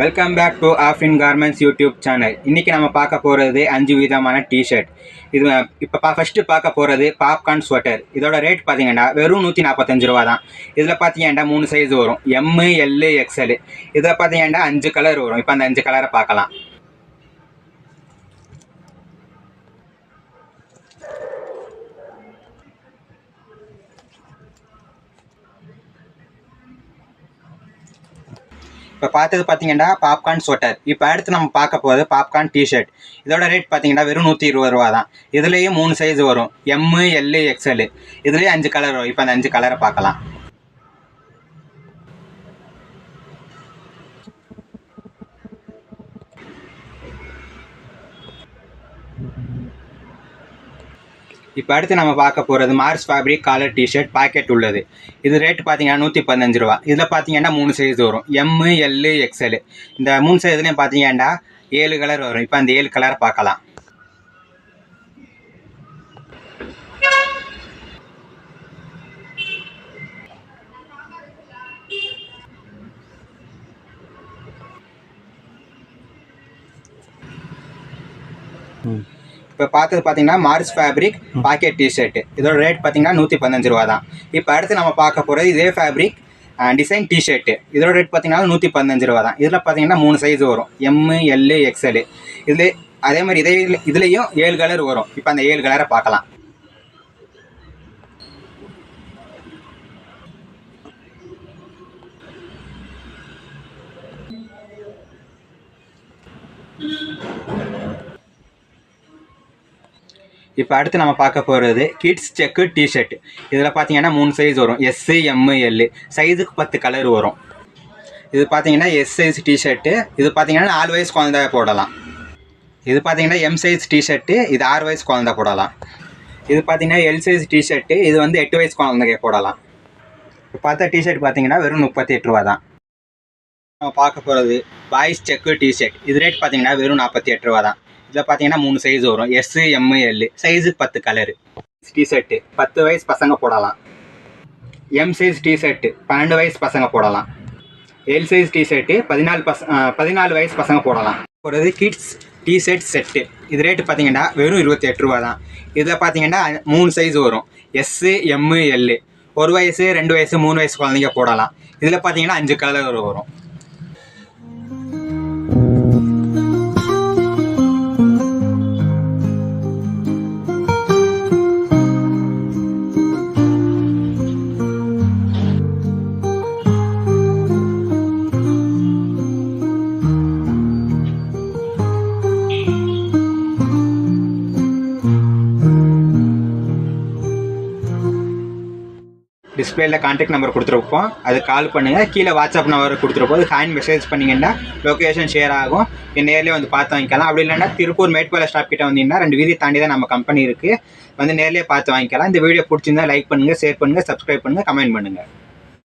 Welcome back to ஆஃபின் garments YouTube channel இன்றைக்கி நம்ம பார்க்க போகிறது அஞ்சு விதமான டிஷர்ட் இது இப்போ பா ஃபஸ்ட்டு பார்க்க போகிறது பாப்கார்ன் ஸ்வெட்டர் இதோட ரேட் பார்த்தீங்கன்னா வெறும் நூற்றி நாற்பத்தஞ்சு ரூபா தான். இதில் பார்த்தீங்கன்னா மூணு சைஸ் வரும். எம்மு எல்லு எக்ஸ்எல் இதில் பார்த்தீங்கன்னா அஞ்சு கலர் வரும். இப்போ அந்த அஞ்சு கலரை பார்க்கலாம். இப்போ பார்த்தது பார்த்தீங்கன்னா பாப்கார்ன் ஸ்வெட்டர் இப்போ அடுத்து நம்ம பார்க்க போகிறது பாப்கார்ன் டிஷர்ட் இதோட ரேட் பார்த்தீங்கன்னா வெறும் நூற்றி இருபது ரூபா தான் இதுலேயும் மூணு சைஸ் வரும். எம்மு எல்லு எக்ஸ்எல் இதுலேயும் அஞ்சு கலர் வரும். இப்போ அந்த அஞ்சு கலரை பார்க்கலாம். இப்போ அடுத்து நம்ம பார்க்க போகிறது Mars fabric collar T-shirt pocket உள்ளது. இது ரேட் பார்த்தீங்கன்னா நூற்றி பதினஞ்சு ரூபா. இதில் பார்த்தீங்கன்னா மூணு சைஸ் வரும். எம்மு எல்லு எக்ஸ்எல் இந்த மூணு சைஸ்லேயும் பார்த்தீங்கன்னா ஏழு கலர் வரும். இப்போ அந்த ஏழு கலர் பார்க்கலாம். இப்போ பார்த்தது பார்த்தீங்கன்னா மார்ஸ் ஃபேப்ரிக் பாக்கெட் டிஷர்ட் இதோட ரேட் பார்த்தீங்கன்னா நூற்றி பதினஞ்சு ரூபா தான். இப்போ அடுத்து நம்ம பார்க்க போகிறது இதே ஃபேப்ரிக் டிசைன் டிஷர்ட்டு இதோட ரேட் பார்த்தீங்கன்னா நூற்றி பதினஞ்சு ரூபா தான். இதில் பார்த்தீங்கன்னா மூணு சைஸ் வரும். எம்மு எல்லு எக்ஸ்எல் இதில் அதே மாதிரி இதே இதுலேயும் ஏழு கலர் வரும். இப்போ அந்த ஏழு கலரை பார்க்கலாம். இப்போ அடுத்து நம்ம பார்க்க போகிறது கிட்ஸ் செக்கு டிஷர்ட் இதில் பார்த்தீங்கன்னா மூணு சைஸ் வரும். எஸ்ஸு எம்மு எல்லு சைஸுக்கு பத்து கலர் வரும். இது பார்த்தீங்கன்னா எஸ் சைஸ் டிஷர்ட்டு இது பார்த்தீங்கன்னா நாலு வயசு குழந்தை போடலாம். இது பார்த்தீங்கன்னா எம் சைஸ் டிஷர்ட்டு இது ஆறு வயசு குழந்தை போடலாம். இது பார்த்தீங்கன்னா எல் சைஸ் டிஷர்ட்டு இது வந்து எட்டு வயசு குழந்தைங்க போடலாம். இப்போ பார்த்தா டிஷர்ட் பார்த்தீங்கன்னா வெறும் முப்பத்தி எட்டு ரூபா தான். நம்ம பார்க்க போகிறது பாய்ஸ் செக்கு டிஷர்ட் இது ரேட் பார்த்தீங்கன்னா வெறும் நாற்பத்தி எட்டு ரூபா தான். இதில் பார்த்தீங்கன்னா மூணு சைஸ் வரும். எஸ் எம்மு எல் சைஸுக்கு பத்து கலரு டிஷர்ட்டு பத்து வயசு பசங்க போடலாம். எம் சைஸ் டிஷர்ட்டு பன்னெண்டு வயசு பசங்க போடலாம். எல் சைஸ் டிஷர்ட்டு பதினாலு பச பதினாலு வயசு பசங்க போடலாம். போகிறது கிட்ஸ் டிஷர்ட் செட்டு இது ரேட்டு பார்த்தீங்கன்னா வெறும் இருபத்தி எட்டு ரூபா தான். இதில் பார்த்தீங்கன்னா மூணு சைஸ் வரும். எஸ்ஸு எம்மு எல்லு ஒரு வயசு ரெண்டு வயசு மூணு வயசு குழந்தைங்க போடலாம். இதில் பார்த்தீங்கன்னா அஞ்சு கலர் வரும். டிஸ்பிளேல காண்டாக்ட் நம்பர் கொடுத்துருப்போம். அது கால் பண்ணுங்கள் கீழே வாட்ஸ்அப் நம்பர் கொடுத்துருப்போம். அது ஹேண்ட் மெசேஜ் பண்ணிங்கன்னா லொக்கேஷன் ஷேர் ஆகும். நீங்கள் நேர்லேயே வந்து பார்த்து வாங்கிக்கலாம். அப்படி இல்லைன்னா திருப்பூர் மேட்பால ஸ்டாப் கிட்ட வந்தீங்கன்னா ரெண்டு வீதி தாண்டி தான் நம்ம கம்பெனி இருக்குது வந்து நேர்லேயே பார்த்து வாங்கிக்கலாம். இந்த வீடியோ பிடிச்சிருந்தா லைக் பண்ணுங்கள் ஷேர் பண்ணுங்கள் சப்ஸ்கிரைப் பண்ணுங்கள் கமெண்ட் பண்ணுங்கள்